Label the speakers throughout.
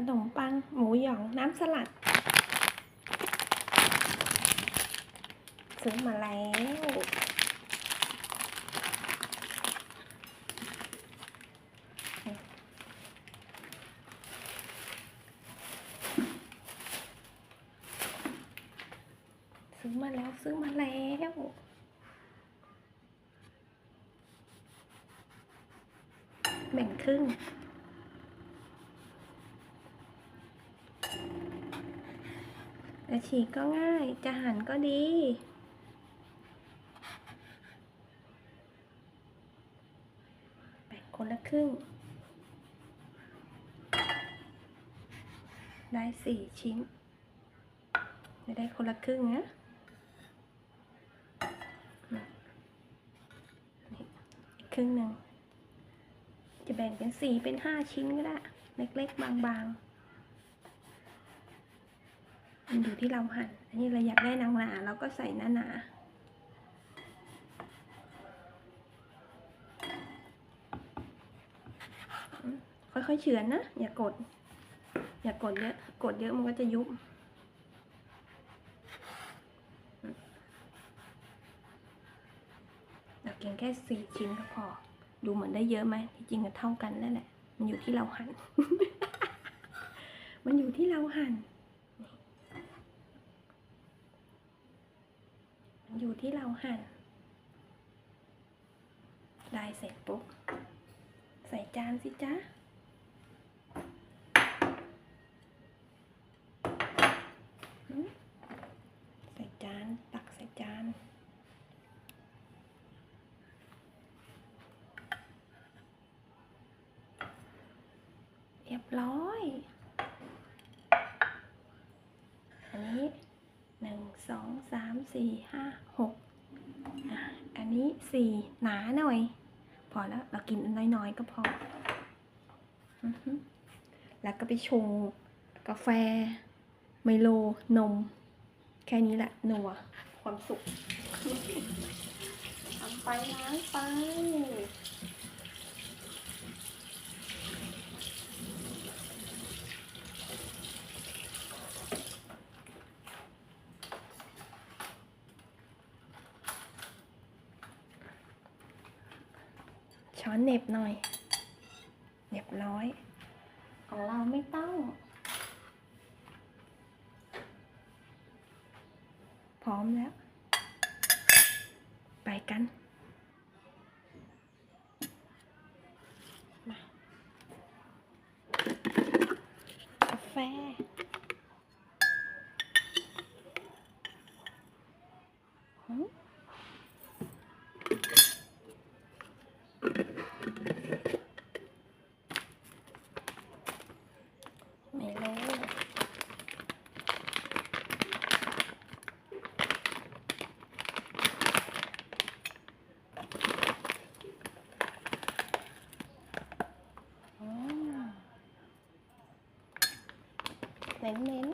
Speaker 1: ขนมปัง หมูหยอง น้ำสลัด ซื้อมาแล้วซื้อมาแล้วซื้อมาแล้วแบ่งครึ่ง จะฉีกก็ง่าย จะหั่นก็ดี แบ่งคนละครึ่ง ได้สี่ชิ้น จะได้คนละครึ่งนะครึ่งหนึ่ง จะแบ่งเป็นสี่เป็นห้าชิ้นก็ได้ เล็กๆ บางๆ มันอยู่ที่เราหั่น อันนี้เราอยากได้หนาเราก็ใส่หนาๆอืมค่อยๆเฉือนนะ อย่ากด อย่ากดเยอะ กดเยอะมันก็จะยุบเราเพียงแค่สี่ชิ้นก็พอ ดูเหมือนได้เยอะไหมที่จริงก็เท่ากันนั่นแหละ มันอยู่ที่เราหั่น มันอยู่ที่เราหั่น มัน อยู่ที่เราหั่น ได้เสร็จปุ๊บ ใส่จานสิจ๊ะใส่จานตักใส่จานเรียบร้อย อันนี้หนึ่ง สองสามสี่ห้าหกอันนี้สี่หนาหน่อย พอแล้วเรากินน้อยๆก็พออแล้วก็ไปชงกาแฟ ไมโลนม แค่นี้แหละนัวความสุขทำไปล้างไป ช้อนเหน็บหน่อยเหน็บร้อย ของเราไม่ต้อง พร้อมแล้ว ไปกัน มากาแฟ หืมไม่รู้อืมเน้นเน้น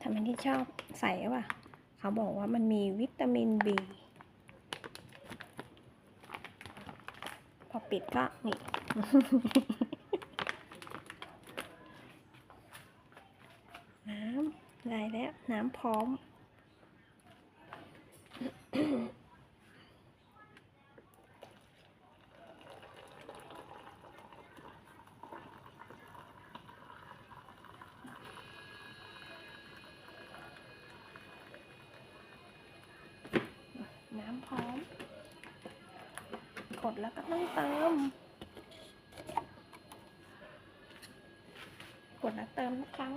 Speaker 1: ทำไมที่ชอบใส่ว่ะ เขาบอกว่ามันมีวิตามินบีพอปิดก็นี่น้ำได้แล้ว น้ำพร้อม น้ำพร้อม กดแล้วก็ต้องเติม กดแล้วเติมทุกครั้ง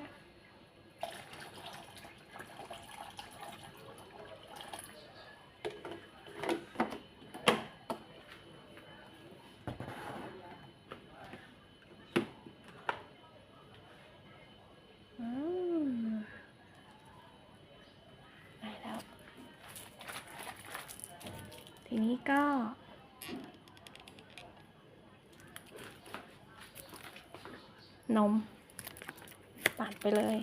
Speaker 1: อืมได้แล้วทีนี้ก็ นม ตัดไปเลย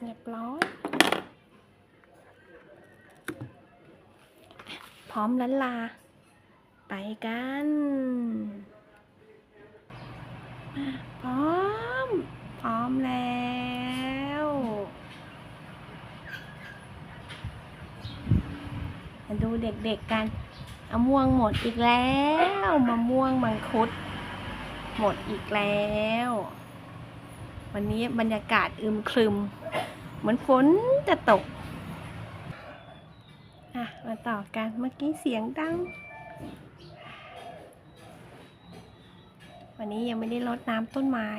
Speaker 1: เรียบร้อย ร้อมลันลา ไปกัน พร้อม พร้อมแล้วมาดูเด็กๆกันมะม่วงหมดอีกแล้วมะม่วงมังคุด หมดอีกแล้ว วันนี้บรรยากาศอึมครึม เหมือนฝนจะตก อะ มาต่อกัน เมื่อกี้เสียงดัง วันนี้ยังไม่ได้รดน้ำต้นไม้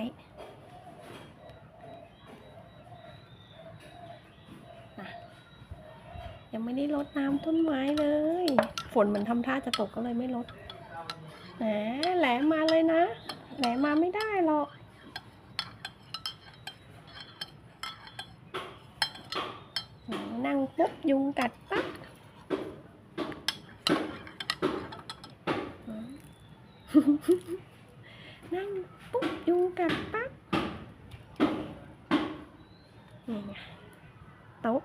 Speaker 1: ยังไม่ได้รดน้ำต้นไม้เลย ฝนมันทำท่าจะตกก็เลยไม่รดแหมแหลมมาเลยนะ แหลมมาไม่ได้หรอกนั่งปุ๊บยุงกัดปั๊บนั่งปุ๊บยุงกัดปั๊บนี่ไงโต๊ะ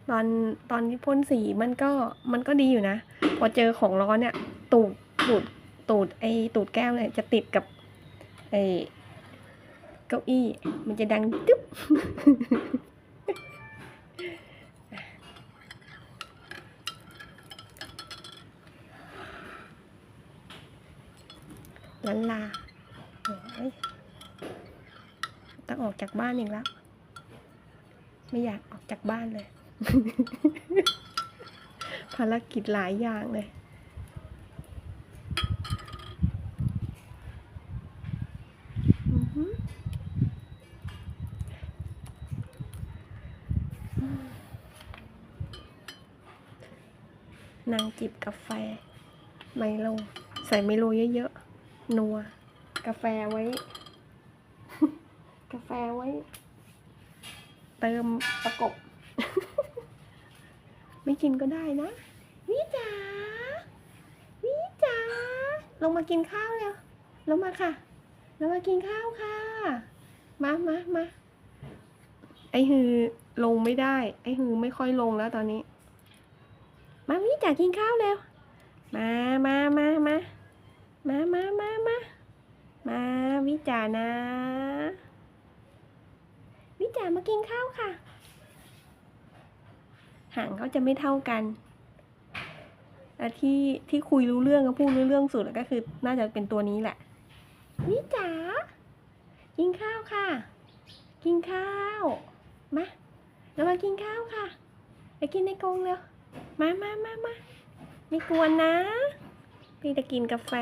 Speaker 1: ต อนตอนที่พ่นสีมันก็มันก็ดีอยู่นะ พอเจอของร้อนเนี่ย ตูดตูดตูดไอตูดแก้วเนี่ยจะติดกับไอเก้าอี้ มันจะดังตึ๊บลันลาต้องออกจากบ้านอีกแล้ว ไม่อยากออกจากบ้านเลย ภารกิจหลายอย่างเลยนั่งจิบกาแฟ ไมโล ใส่ไมโลเยอะๆ นัว กาแฟไว้ กาแฟไว้ เติมประกบ ไม่กินก็ได้นะวิจ๋าวิจ๋าลงมากินข้าวแล้วลงมาค่ะลงมากินข้าวค่ะ มามามาไอฮือลงไม่ได้ ไอฮือไม่ค่อยลงแล้วตอนนี้ มาวิจ๋ากินข้าวเร็วมามามามามามามามามาวิจานะ วิจามากินข้าวค่ะ หางเขาจะไม่เท่ากันแต่ที่ที่คุยรู้เรื่องก็พูดรู้เรื่องสุดก็คือ น่าจะเป็นตัวนี้แหละวิจากินข้าวค่ะ กินข้าวมาเรามากินข้าวค่ะไปกินในกรงเร็วมามามามาไม่กวนนะ พี่จะกินกาแฟ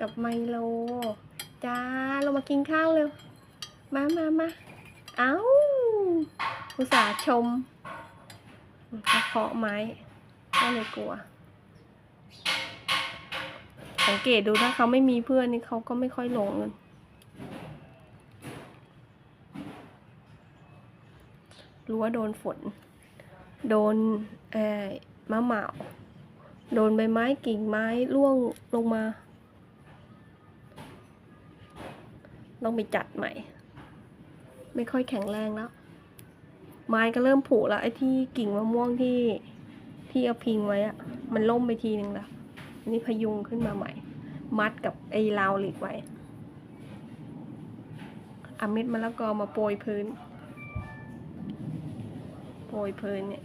Speaker 1: กับไมโลจ้าเรามากินข้าวเร็วมามามาเอา้า อุตส่าห์ชมเขาเคาะไม้ก็เลยกลัว สังเกตดูถ้าเขาไม่มีเพื่อนนี่เขาก็ไม่ค่อยหลงเลยรู้ว่าโดนฝน โดนเอ่อมะเหมาโดนใบไม้กิ่งไม้ร่วงลงมา ต้องไปจัดใหม่ ไม่ค่อยแข็งแรงแล้ว ไม้ก็เริ่มผุแล้วไอ้ที่กิ่งมะม่วงที่ที่เอาพิงไว้อะมันล่มไปทีนึงแล้วอันนี้พยุงขึ้นมาใหม่ มัดกับไอ้ราวหล็กไว้อาเม็ดมะละกอมาโปรยพื้น โปรยพื้นเนี่ย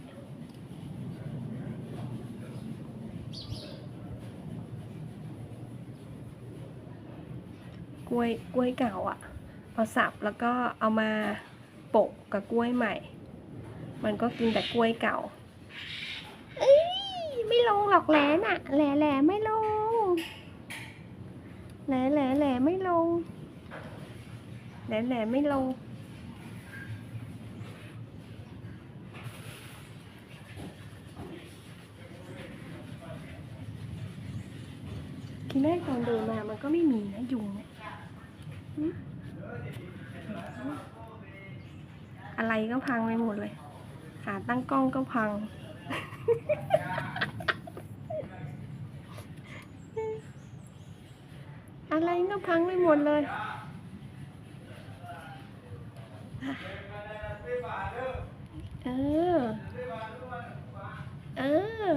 Speaker 1: กล้วยกล้วยเก่าอะ่ะเอาสับแล้วก็เอามาโปะกับกล้วยใหม่ มันก็กินแต่กล้วยเก่า เอ้ยไม่ลงหรอกแหลน่ะแหลแหลไม่ลงแหลแหลแหลไม่ลงแหลแหลไม่ลงทีแรกตอนเดินมามันก็ไม่มีนะยุงเนี่ยหึอะไรก็พังไปหมดเลย ขาตั้งกล้องก็พัง อะไรก็พังไปหมดเลยเออ เออ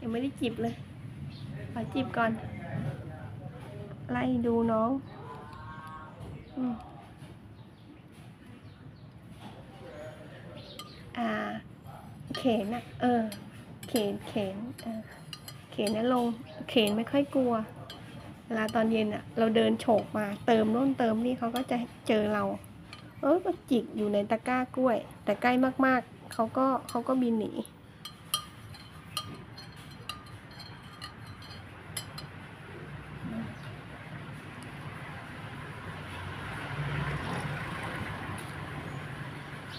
Speaker 1: ยังไม่ได้จิบเลย ขอจิบก่อน ไล่ดูน้องอมอ่า เขนอะเออ เขนเขนเออเขนนะลง เขนไม่ค่อยกลัว เวลาตอนเย็นอะเราเดินโฉกมา เติมน่นเติมนี่เขาก็จะเจอเรา เออก็จิกอยู่ในตะกร้ากล้วย แต่ใกล้มากๆ เขาก็เขาก็บินหนี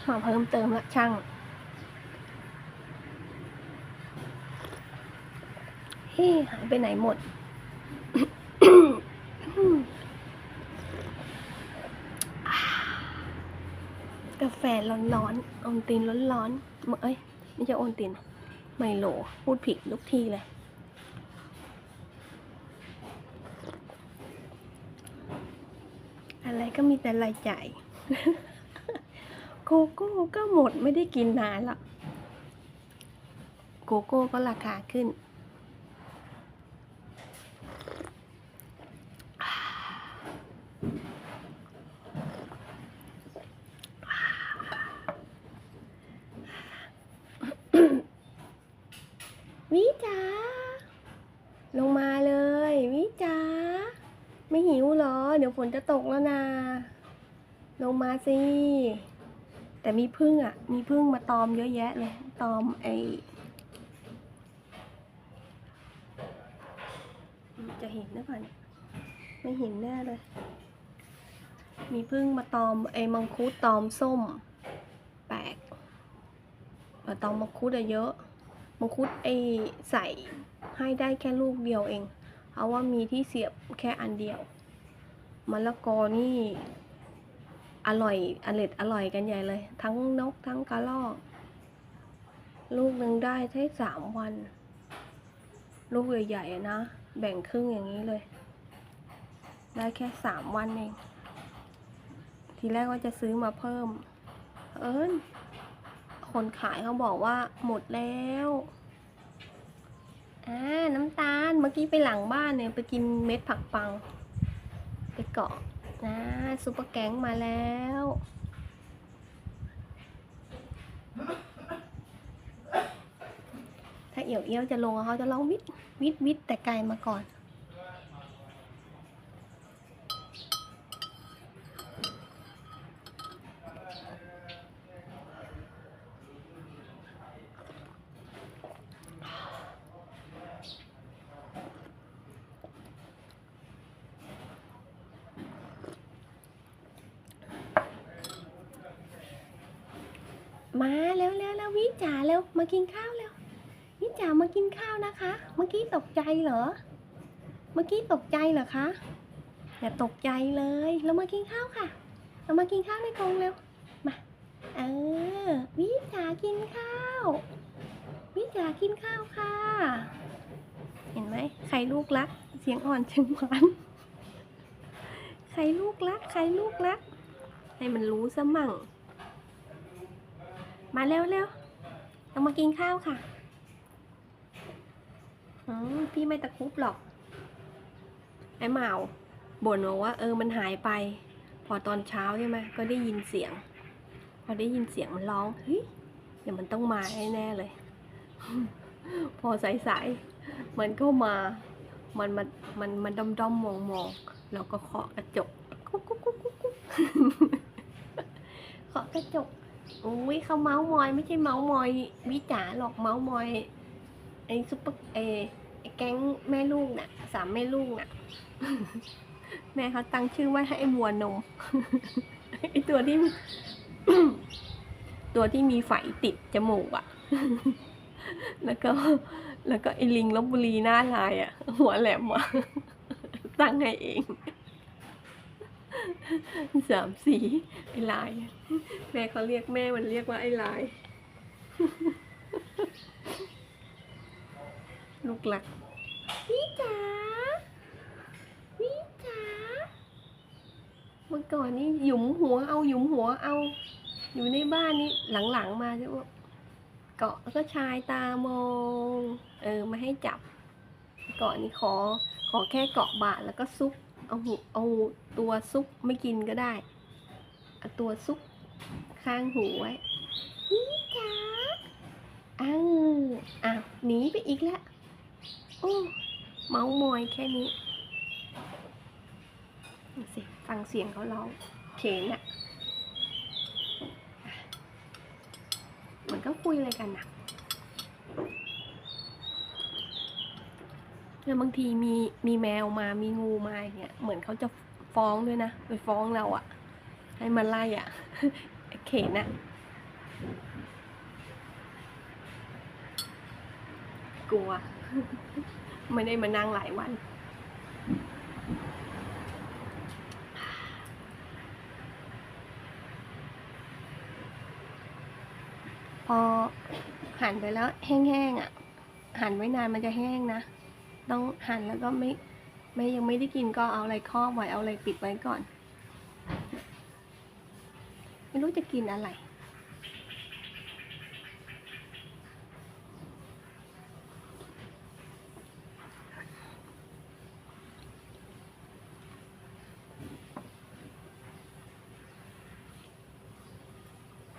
Speaker 1: มาเพิ่มเติมละช่าง เฮ้หายไปไหนหมด กาแฟร้อนๆโอนตินร้อนๆเอ้ยไม่ใช่โอนตินไมโล พูดผิดทุกทีเลยอะไรก็มีแต่รายจ่ายโกโก้ก็หมดไม่ได้กินนานละโกโก้ก็ราคาขึ้น วิจ๋าลงมาเลย วิจ๋าไม่หิวเหรอ เดี๋ยวฝ นจะตกแล้วนะลงมาสิ แต่มีพึ่งอะ มีพึ่งมาตอมเยอะแยะเลย ตอมไอจะเห็นหรือเปล่าเนี่ยไม่เห็นแน่เลย มีพึ่งมาตอมไอ้มังคุดตอมส้ม แปลกเออตอมมังคุดอะเยอะ มังคุดไอใส่ให้ได้แค่ลูกเดียวเองเพราะว่ามีที่เสียบแค่อันเดียว มะละกอนี่ อร่อยอร่อยอร่อยกันใหญ่เลย ทั้งนกทั้งกระรอก ลูกหนึ่งได้แค่สามวัน ลูกใหญ่ๆนะ แบ่งครึ่งอย่างนี้เลย ได้แค่สามวันเอง ทีแรกว่าจะซื้อมาเพิ่ม เอิญคนขายเขาบอกว่าหมดแล้วอ่าน้ำตาล เมื่อกี้ไปหลังบ้านเนี่ย ไปกินเม็ดผักปัง เกาะนะซุปเปอร์แก๊งมาแล้ว ถ้าเอี่ยวเอี้ยวจะลงเขาจะร้องวิทวิทวิดแต่ไกลมาก่อน มาแล้วแล้วแล้ววิจ๋าเร็ว มากินข้าวแล้ววิจ๋ามากินข้าวนะคะ เมื่อกี้ตกใจเหรอ เมื่อกี้ตกใจเหรอคะอย่าตกใจเลยเรามากินข้าวค่ะ เรามากินข้าวในกรงเร็วมาเออวิจ๋ากินข้าววิจ๋ากินข้าวค่ะ เห็นไหมใครลูกรัก เสียงอ่อนเชิงหวานใครลูกรัก ใครลูกรักให้มันรู้ซะมั่งมาเร็วเร็ว เรามากินข้าวค่ะอพี่ไม่ตะคุบหรอก ไอ้เหมาบ่นบอกว่า เออมันหายไป พอตอนเช้าใช่ไหมก็ได้ยินเสียง พอได้ยินเสียงมันร้องเฮ้ยเดี๋ยวมันต้องมาแน่เลย พอสายๆมันก็มา มันมันมันมันด้อมด้อมมองมองๆเราก็เคาะกระจกกุ๊กกุ๊กกุ๊กกุ๊กเคาะกระจก อุ้ยเขาเมาส์มอยไม่ใช่เมาส์มอยวิจ๋าหรอกเมาส์มอยไอ้ซุปเปอร์เอไอ้แก๊งแม่ลูกน่ะสามแม่ลูกน่ะ แม่เขาตั้งชื่อไว้ให้ไอ้วัวนมไอ้ตัวที่ ตัวที่มีไฝติดจมูกอะ แล้วก็ แล้วก็ไอ้ลิงลบบุรีหน้าลายอะ หัวแหลมอะตั้งให้เอง สามสีไอ้ลาย แม่เขาเรียกแม่มันเรียกว่าไอ้ลาย ลูกหลักวิจ๋าวิจ๋าเมื่อก่อนนี่หยุมหัวเอาหยุมหัวเอา อยู่ในบ้านนี่หลังๆมาจะว่าเกาะแล้วก็ชายตามองเออไม่ให้จับเกาะนี่ขอขอแค่เกาะบาทแล้วก็ซุก เอาหูเอาตัวซุกไม่กินก็ได้เอาตัวซุกข้างหูไว้นี่จ้าอ้าวอ้าวหนีไปอีกแล้วโอ้เมาส์มอยแค่นี้สิฟังเสียงเขาร้องเขนอะมันก็คุยอะไรกันนะ แล้วบางทีมีมีแมวมามีงูมาอย่างเงี้ยเหมือนเขาจะฟ้องด้วยนะไปฟ้องเราอะให้มันไล่อะเขนอะกลัวไม่ได้มานั่งหลายวันพอหั่นไปแล้วแห้งๆอะ หั่นไว้นานมันจะแห้งนะ ต้องหั่นแล้วก็ไม่ไม่ยังไม่ได้กินก็เอาอะไรครอบไว้เอาอะไรปิดไว้ก่อน ไม่รู้จะกินอะไร